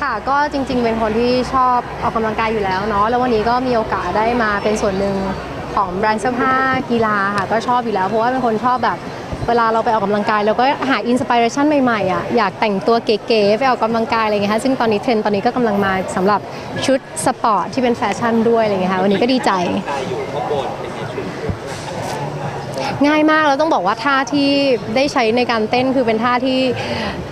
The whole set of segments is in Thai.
ค่ะก็จริง ๆ เป็นคนที่ชอบออกกำลังกายอยู่แล้วเนาะแล้ววันนี้ก็มีโอกาสได้มาเป็นส่วนหนึ่งของแบรนด์เสื้อผ้ากีฬาค่ะก็ชอบอยู่แล้ว เพราะว่าเป็นคนชอบแบบเวลาเราไปออกกำลังกายเราก็หาอินสปิเรชันใหม่ๆอะอยากแต่งตัวเก๋ๆไปออกกำลังกายอะไรเงี้ยค่ะซึ่งตอนนี้เทรนด์ตอนนี้ก็กำลังมาสำหรับชุดสปอร์ตที่เป็นแฟชั่นด้วยอะไรเงี้ยค่ะวันนี้ก็ดีใจอยู่ข้างบน ง่ายมากแล้วต้องบอกว่าท่าที่ได้ใช้ในการเต้นคือเป็นท่าที่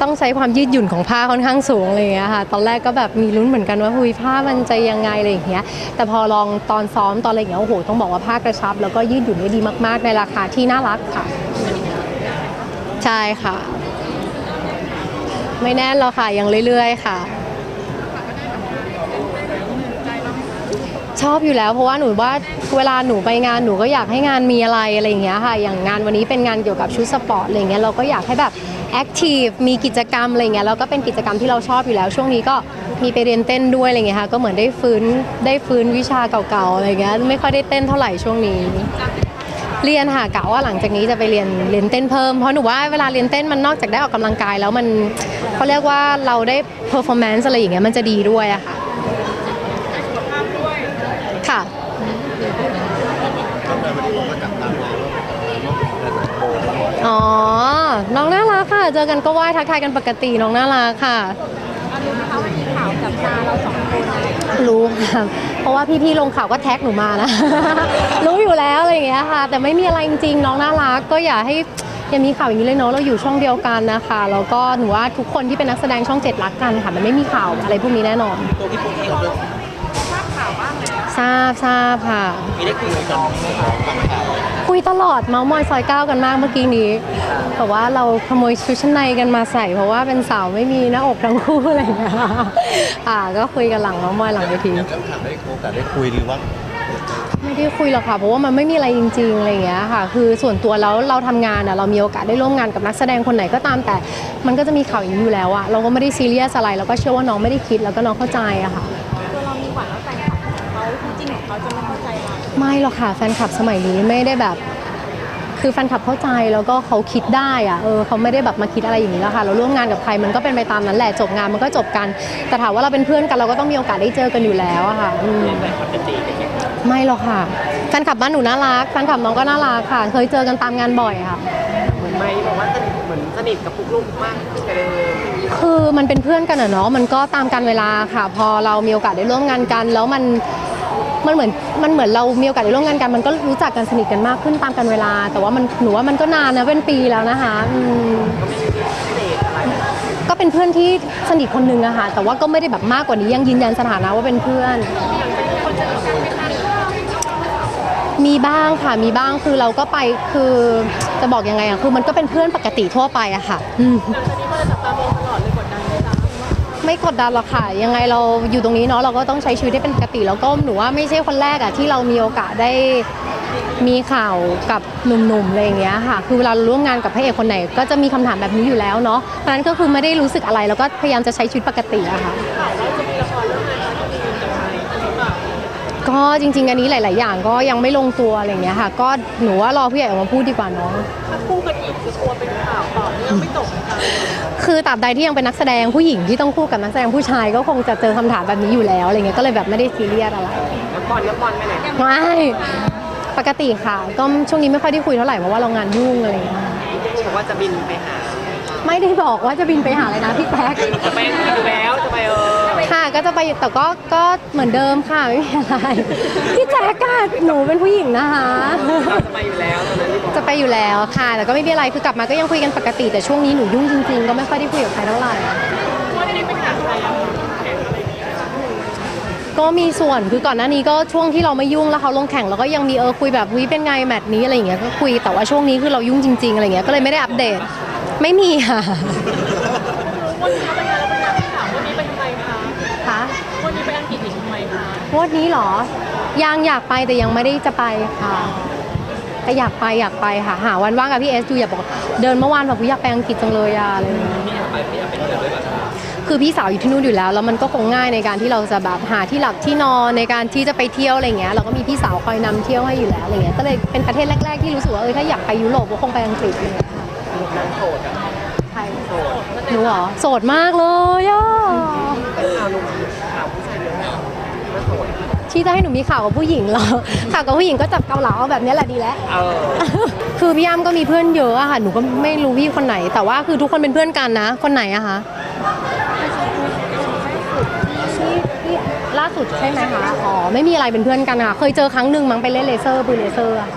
ต้องใช้ความยืดหยุ่นของผ้าค่อนข้างสูงอะไรอย่างเงี้ยค่ะ ตอนแรกก็แบบมีลุ้นเหมือนกันว่าหุยผ้ามันจะยังไงอะไรอย่างเงี้ย แต่พอลองตอนซ้อมตอนอะไรอย่างเงี้ยโอ้โหต้องบอกว่าผ้ากระชับ แล้วก็ยืดหยุ่นได้ดีมากๆ ในราคาที่น่ารักค่ะ ใช่ค่ะ ไม่แน่นแล้วค่ะยังเรื่อย ๆ ค่ะ ชอบอยู่แล้ว เพราะว่าหนูว่าเวลาหนูไปงานหนูก็อยากให้งานมีอะไรอะไรอย่างเงี้ยค่ะ อย่างงานวันนี้เป็นงานเกี่ยวกับชุดสปอร์ตอะไรเงี้ยเราก็อยากให้แบบแอคทีฟมีกิจกรรมอะไรเงี้ยแล้วก็เป็นกิจกรรมที่เราชอบอยู่แล้ว ช่วงนี้ก็มีไปเรียนเต้นด้วยอะไรเงี้ยค่ะก็เหมือนได้ฟื้นได้ฟื้นวิชาเก่าๆอะไรเงี้ยไม่ค่อยได้เต้นเท่าไหร่ช่วงนี้ เรียนค่ะกะว่าหลังจากนี้จะไปเรียนเรียนเต้นเพิ่มเพราะหนูว่าเวลาเรียนเต้นมันนอกจากได้ออกกำลังกายแล้วมันเขาเรียกว่าเราได้ performance อะไรอย่างเงี้ยมันจะดีด้วยอะค่ะ อ๋อ น้องน่ารักค่ะ เจอกันก็ไหว้ทักทายกันปกติน้องน่ารักค่ะ รู้ไหมคะว่ามีข่าวจับตาเราสองคนอะไรอย่างเงี้ยรู้ค่ะ เพราะว่าพี่ๆลงข่าวก็แท็กหนูมานะ รู้อยู่แล้วอะไรอย่างเงี้ยค่ะ แต่ไม่มีอะไรจริงๆ น้องน่ารักก็อย่าให้อย่ามีข่าวอย่างนี้เลยเนาะ เราอยู่ช่องเดียวกันนะคะ แล้วก็หนูว่าทุกคนที่เป็นนักแสดงช่องเจ็ดรักกันค่ะ มันไม่มีข่าวอะไรพวกนี้แน่นอน ตัวพี่ปุ๊กเองเรา ทราบทราบค่ะ มีได้คุยกับน้องฟังข่าวคุยตลอดเมาส์มอยซอยเก้ากันมากเมื่อกี้นี้แต่ว่าเราขโมยชุดชั้นในกันมาใส่ เพราะว่าเป็นสาวไม่มีหน้าอกทั้งคู่อะไรอย่างเงี้ยอ่าก็คุยกันหลังเมาส์มอยหลังเวที แล้วถามได้โอกาสได้คุยหรือว่าไม่ได้คุยหรอกค่ะเพราะว่ามันไม่มีอะไรจริงๆอะไรอย่างเงี้ยค่ะ คือส่วนตัวแล้วเราทำงานอะเรามีโอกาสได้ร่วมงานกับนักแสดงคนไหนก็ตามแต่ มันก็จะมีข่าวอย่างนี้อยู่แล้วอะเราก็ไม่ได้ซีเรียสอะไรเราก็เชื่อว่าน้องไม่ได้คิดแล้วก็น้องเข้าใจอะค่ะ เขาจะไม่เข้าใจเราไม่หรอกค่ะแฟนคลับสมัยนี้ไม่ได้แบบ คือแฟนคลับเข้าใจแล้วก็เขาคิดได้อะเออเขาไม่ได้แบบมาคิดอะไรอย่างนี้แล้วค่ะ เราร่วมงานกับใครมันก็เป็นไปตามนั้นแหละจบงานมันก็จบกัน แต่ถามว่าเราเป็นเพื่อนกันเราก็ต้องมีโอกาสได้เจอกันอยู่แล้วอะค่ะอืมแต่ปกติเป็นไงไม่หรอกค่ะแฟนคลับบ้านหนูน่ารักแฟนคลับน้องก็น่ารักค่ะ เคยเจอกันตามงานบ่อยค่ะ เหมือนไม่บอกว่าสนิทเหมือนสนิทกับปุ๊กลุกมากขึ้นกว่าเดิมคือมันเป็นเพื่อนกันอะเนาะมันก็ตามการเวลาค่ะ พอเรามีโอกาสได้ร่วมงานกัน แล้วมัน มันเหมือนมันเหมือนเรามีโอกาสได้ร่วมงานกัน มันก็รู้จักกันสนิทกันมากขึ้นตามกันเวลา แต่ว่ามันหนูว่ามันก็นานนะเป็นปีแล้วนะคะอืมก็เป็นเพื่อนที่สนิทคนหนึงอะค่ะแต่ว่าก็ไม่ได้แบบมากกว่านี้ยังยืนยันสถานะว่าเป็นเพื่อน มีบ้างค่ะมีบ้างคือเราก็ไปคือจะบอกยังไงอะคือมันก็เป็นเพื่อนปกติทั่วไปอะค่ะอืมหลังจากนี้ก็เลยจับตามอง ไม่กดดันหรอกค่ะ ยังไงเราอยู่ตรงนี้เนาะเราก็ต้องใช้ชีวิตให้เป็นปกติ แล้วก็หนูว่าไม่ใช่คนแรกอะที่เรามีโอกาสได้มีข่าวกับหนุ่มๆอะไรอย่างเงี้ยค่ะ คือเวลาเราร่วมงานกับพระเอกคนไหน ก็จะมีคำถามแบบนี้อยู่แล้วเนาะเพราะนั้นก็คือไม่ได้รู้สึกอะไร แล้วก็พยายามจะใช้ชีวิตปกติอะค่ะก็จริง ๆ อันนี้หลาย ๆ อย่างก็ยังไม่ลงตัวอะไรอย่างเงี้ยค่ะ ก็หนูว่ารอผู้ใหญ่ออกมาพูดดีกว่าเนาะถ้าคู่กันอีกจะกลัวเป็นข่าวต่อเนื่องไม่จบนะคะ คือตราบใดที่ยังเป็นนักแสดงผู้หญิงที่ต้องคู่กับนักแสดงผู้ชายก็คงจะเจอคำถามแบบนี้อยู่แล้วอะไรเงี้ยก็เลยแบบไม่ได้ซีเรียสอะไรแล้วบอลแล้วบอลไปไหนไม่ปกติค่ะ ก็ช่วงนี้ไม่ค่อยได้คุยเท่าไหร่เพราะว่าเรางานยุ่งอะไรเงี้ยพี่ปุ๊กบอกว่าจะบินไปหา ไม่ได้บอกว่าจะบินไปหาเลยนะพี่แท็กจะไปอยู่แล้วจะไปเออ ค่ะก็จะไปแต่ก็ก็เหมือนเดิมค่ะไม่มีอะไรพี่แจ๊กก็หนูเป็นผู้หญิงนะคะเราจะไปอยู่แล้วตอนนั้นที่บอกจะไปอยู่แล้วค่ะ แต่ก็ไม่มีอะไรคือกลับมาก็ยังคุยกันปกติ แต่ช่วงนี้หนูยุ่งจริงๆ ก็ไม่ค่อยได้คุยกับใครเท่าไหร่ก็มีส่วนคือก่อนหน้านี้ก็ช่วงที่เราไม่ยุ่งแล้วเขาลงแข่งแล้วก็ยังมีเออคุยแบบวิเป็นไงแมตช์นี้อะไรอย่างเงี้ยก็คุยแต่ว่าช่วงนี้คือเรายุ่งจริงๆอะไรเงี้ยก็เลยไม่ได้อัปเดต ไม่มีค่ะ ไมคะงวันนี้เหรอ ยังอยากไปแต่ยังไม่ได้จะไปค่ะ แต่อยากไปอยากไปค่ะ หาวันว่างกับพี่เอสอยู่อย่าบอก เดินเมื่อวานแบบอยากไปอังกฤษจังเลยอะอะไรอย่างเงี้ย พี่อยากไปพี่อยากไปเที่ยวด้วยแบบคือพี่สาวอยู่ที่นู่นอยู่แล้วแล้วมันก็คงง่ายในการที่เราจะแบบหาที่หลับที่นอนในการที่จะไปเที่ยวอะไรเงี้ยเราก็มีพี่สาวคอยนำเที่ยวให้อยู่แล้วอะไรเงี้ยก็เลยเป็นประเทศแรก ๆ ที่รู้สึกว่าเออถ้าอยากไปยุโรปก็คงไปอังกฤษอะไรเลยค่ะนางโสดอะใช่หนูเหรอโสดมากเลยอะ เป็นข่าว พี่จะให้หนูมีข่าวกับผู้หญิงเหรอ ข่าวกับผู้หญิงก็จับเกาเหลาเอาแบบนี้แหละดีแล้ว เออ คือพี่อ้ำก็มีเพื่อนเยอะอะค่ะ หนูก็ไม่รู้พี่คนไหน แต่ว่าคือทุกคนเป็นเพื่อนกันนะ คนไหนอะคะที่ที่ล่าสุดใช่ไหมคะ อ๋อ ไม่มีอะไรเป็นเพื่อนกันค่ะ เคยเจอครั้งหนึ่งมั้งไปเล่นเลเซอร์ปืนเลเซอร์อะ